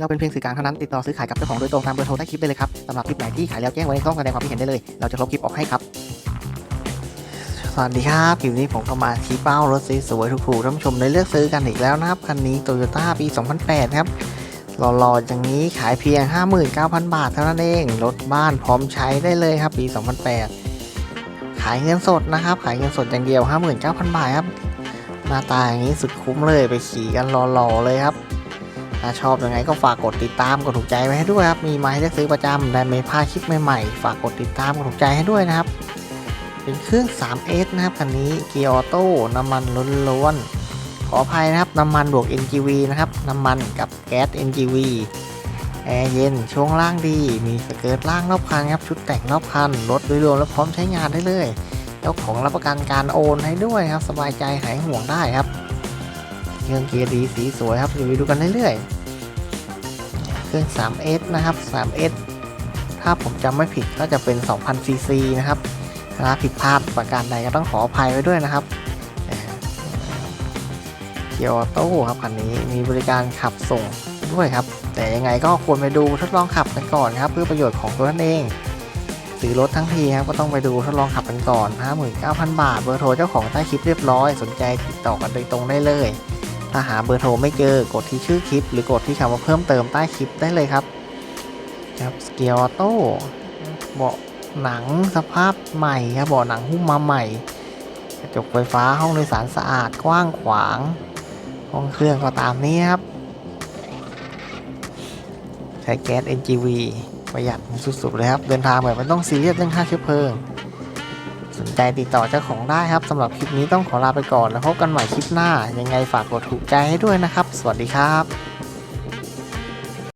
เราเป็นเพียงสื่อกลางเท่านั้นติดต่อซื้อขายกับเจ้าของโดยตรงตามเบอร์โทรใต้คลิปได้เลยครับสำหรับคลิปไหนที่ขายแล้วแจ้งไว้ในช่องแสดงความคิดเห็นได้เลย เราจะลบคลิปออกให้ครับ สวัสดีครับคลิปนี้ผมก็มาชี้เป้ารถสวยๆถูกๆท่านผู้ชมได้เลือกซื้อกันอีกแล้วนะครับคันนี้ Toyota ปี 2008 ครับหล่อๆอย่างนี้ขายเพียง 59,000 บาทเท่านั้นเองรถบ้านพร้อมใช้ได้เลยครับปี 2008 ขายเงินสดนะครับ ขายเงินสดอย่างเดียว 59,000 บาทครับหน้าตาอย่างนี้สุดคุ้มเลยไปขี่กันหล่อๆเลยครับ ถ้าชอบยังไงก็ฝากกดติดตามกดถูกใจไว้ให้ด้วยครับ มีมาให้ได้ซื้อประจำและไม่พลาดคลิปใหม่ๆ ฝากกดติดตามกดถูกใจให้ด้วยนะครับ เป็นเครื่อง 3S นะครับคันนี้เกียร์ออโต้น้ำมันล้วนๆขออภัยนะครับน้ำมันบวก NGV นะครับน้ำมันกับแก๊ส NGV แอร์เย็นช่วงล่างดี มีสเกิร์ตล่างรอบคันครับชุดแต่งรอบคันรถโดยรวมแล้วพร้อมใช้งานได้เลยเจ้าของรับประกันการโอนให้ด้วยครับ สบายใจหายห่วงได้ครับ เครื่องเกียร์ดีสีสวยครับรีวิวดูกันเรื่อยๆ เครื่อง 3S นะครับ 3S ถ้าผมจำไม่ผิดก็จะเป็น 2,000ซีซีนะครับ ถ้าผิดพลาดประการใดก็ต้องขออภัยไว้ด้วยนะครับเกียร์ออโต้ครับคันนี้มีบริการขับส่งด้วยครับ แต่ยังไงก็ควรไปดูทดลองขับกันก่อนครับ เพื่อประโยชน์ของตัวท่านเองซื้อรถทั้งทีครับก็ต้องไปดูทดลองขับกันก่อน 59,000 บาท เบอร์โทรเจ้าของใต้คลิปเรียบร้อย สนใจติดต่อกันโดยตรงได้เลย ถ้าหาเบอร์โทรไม่เจอกดที่ชื่อคลิป หรือกดที่คำว่าเพิ่มเติมใต้คลิปได้เลยครับครับสเกียร์ออโต้เบาะหนังสภาพใหม่ครับเบาะหนังหุ้มมาใหม่ กระจกไฟฟ้าห้องโดยสารสะอาดกว้างขวาง ห้องเครื่องก็ตามนี้ครับใช้แก๊ส NGV ประหยัดสุดๆเลยครับ เดินทางแบบไม่ต้องซีเรียสเรื่องค่าเชื้อเพลิง สนใจติดต่อเจ้าของได้ครับสำหรับคลิปนี้ต้องขอลาไปก่อนแล้วพบกันใหม่คลิปหน้า ยังไงฝากกดถูกใจให้ด้วยนะครับ สวัสดีครับ